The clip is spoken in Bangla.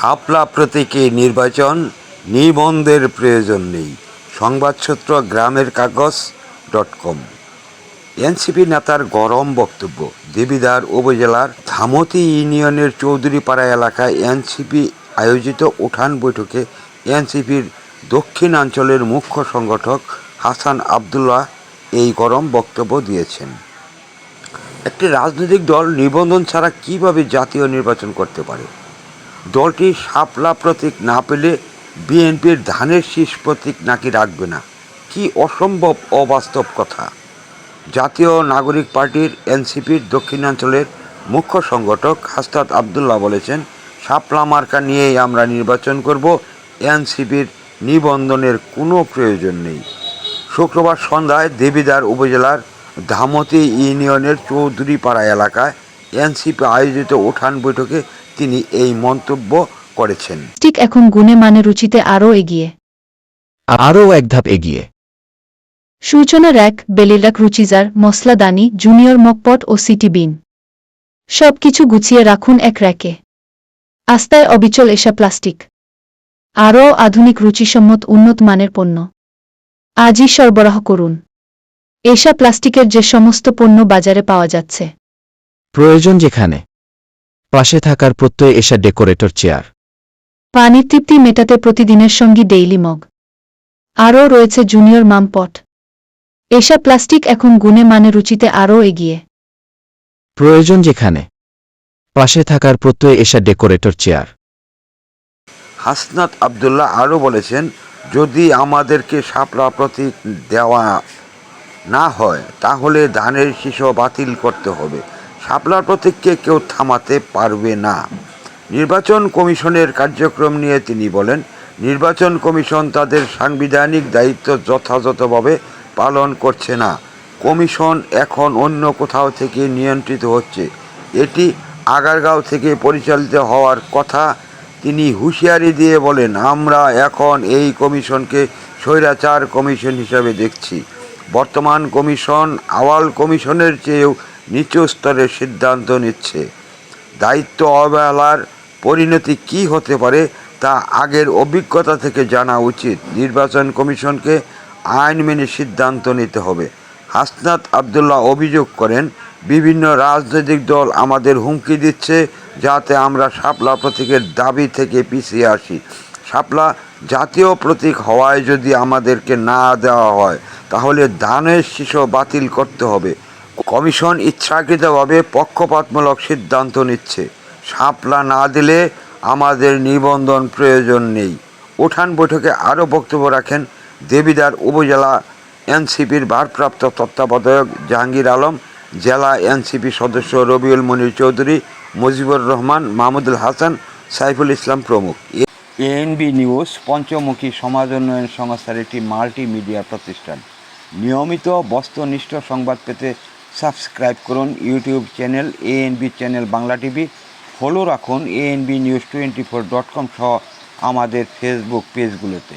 শাপলা প্রতীকে নির্বাচন নিবন্ধের প্রয়োজন নেই। সংবাদসূত্র গ্রামের কাগজ ডট কম। এনসিপি নেতার গরম বক্তব্য, দেবিদার উপজেলার ধামতি ইউনিয়নের চৌধুরীপাড়া এলাকায় এনসিপি আয়োজিত উঠান বৈঠকে এনসিপির দক্ষিণাঞ্চলের মুখ্য সংগঠক হাসান আবদুল্লাহ এই গরম বক্তব্য দিয়েছেন। একটি রাজনৈতিক দল নিবন্ধন ছাড়া কীভাবে জাতীয় নির্বাচন করতে পারে? দলটি শাপলা প্রতীক না পেলে বিএনপির ধানের শীষ প্রতীক নাকি রাখবে না? কি অসম্ভব অবাস্তব কথা। জাতীয় নাগরিক পার্টির এনসিপির দক্ষিণাঞ্চলের মুখ্য সংগঠক হাস্তাদ আবদুল্লাহ বলেছেন, শাপলা মার্কা নিয়েই আমরা নির্বাচন করব, এনসিপির নিবন্ধনের কোনো প্রয়োজন নেই। শুক্রবার সন্ধ্যায় দেবিদার উপজেলার ধামতি ইউনিয়নের চৌধুরীপাড়া এলাকায় এনসিপি আয়োজিত উঠান বৈঠকে তিনি এই মন্তব্য করেছেন। ঠিক এখন গুণে মানে রুচিতে আরও এগিয়ে। আরও এক ধাপ এগিয়ে। সূচনা র্যাক বেলিরাক রুচিজার মশলাদানি জুনিয়র মকপট ও সিটি বিন। সব কিছু গুছিয়ে রাখুন এক র্যাকে। আস্তায় অবিচল এসা প্লাস্টিক। আরও আধুনিক রুচিসম্মত উন্নত মানের পণ্য। আজই সরবরাহ করুন। এসা প্লাস্টিকের যে সমস্ত পণ্য বাজারে পাওয়া যাচ্ছে। প্রয়োজন যেখানে। পাশে থাকার প্রত্যয় এসা ডেকোরেটর চেয়ার। পানির তৃপ্তি মেটাতে প্রতিদিনের সঙ্গী ডেইলি মগ। আরও রয়েছে জুনিয়র মামপট। এসা প্লাস্টিক এখন গুণে মানে রুচিতে আরও এগিয়ে। প্রয়োজন যেখানে। পাশে থাকার প্রত্যয় এসা ডেকোরেটর চেয়ার। হাসনাত আবদুল্লাহ আরও বলেছেন যদি আমাদেরকে শাপলা প্রতীক দেওয়া না হয় তাহলে ধানের শীষ বাতিল করতে হবে। শাপলা প্রতীককে কেউ থামাতে পারবে না। নির্বাচন কমিশনের কার্যক্রম নিয়ে তিনি বলেন, নির্বাচন কমিশন তাদের সাংবিধানিক দায়িত্ব যথাযথভাবে পালন করছে না। কমিশন এখন অন্য কোথাও থেকে নিয়ন্ত্রিত হচ্ছে। এটি আগারগাঁও থেকে পরিচালিত হওয়ার কথা তিনি হুঁশিয়ারি দিয়ে বলেন, আমরা এখন এই কমিশনকে স্বৈরাচার কমিশন হিসাবে দেখছি। বর্তমান কমিশন আওয়াল কমিশনের চেয়েও নিচু স্তরের সিদ্ধান্ত নিচ্ছে। দায়িত্ব অবহেলার পরিণতি কি হতে পারে তা আগের অভিজ্ঞতা থেকে জানা উচিত। নির্বাচন কমিশনকে আইন মেনে সিদ্ধান্ত নিতে হবে। হাসনাত আবদুল্লাহ অভিযোগ করেন, বিভিন্ন রাজনৈতিক দল আমাদের হুমকি দিচ্ছে যাতে আমরা শাপলা প্রতীকের দাবি থেকে পিছিয়ে আসি। শাপলা জাতীয় প্রতীক হওয়ায় যদি আমাদেরকে না দেওয়া হয়, তাহলে দানের শিশু বাতিল করতে হবে। কমিশন ইচ্ছাকৃতভাবে পক্ষপাতমূলক সিদ্ধান্ত নিচ্ছে। শাপলা না দিলে আমাদের নিবন্ধন প্রয়োজন নেই। উঠান বৈঠকে আরও বক্তব্য রাখেন দেবিদার উপজেলা এনসিপির ভারপ্রাপ্ত তত্ত্বাবধায়ক জাহাঙ্গীর আলম, জেলা এনসিপি সদস্য রবিউল মনির চৌধুরী, মুজিবুর রহমান, মাহমুদুল হাসান, সাইফুল ইসলাম প্রমুখ। এএনবি নিউজ, পঞ্চমুখী সমাজ উন্নয়ন সংস্থার একটি মাল্টিমিডিয়া প্রতিষ্ঠান। নিয়মিত বস্তুনিষ্ঠ সংবাদ পেতে সাবস্ক্রাইব করুন YouTube channel ANB channel Bangla TV. Follow রাখুন ANB news twenty four dot com সহ আমাদের ফেসবুক পেজগুলোতে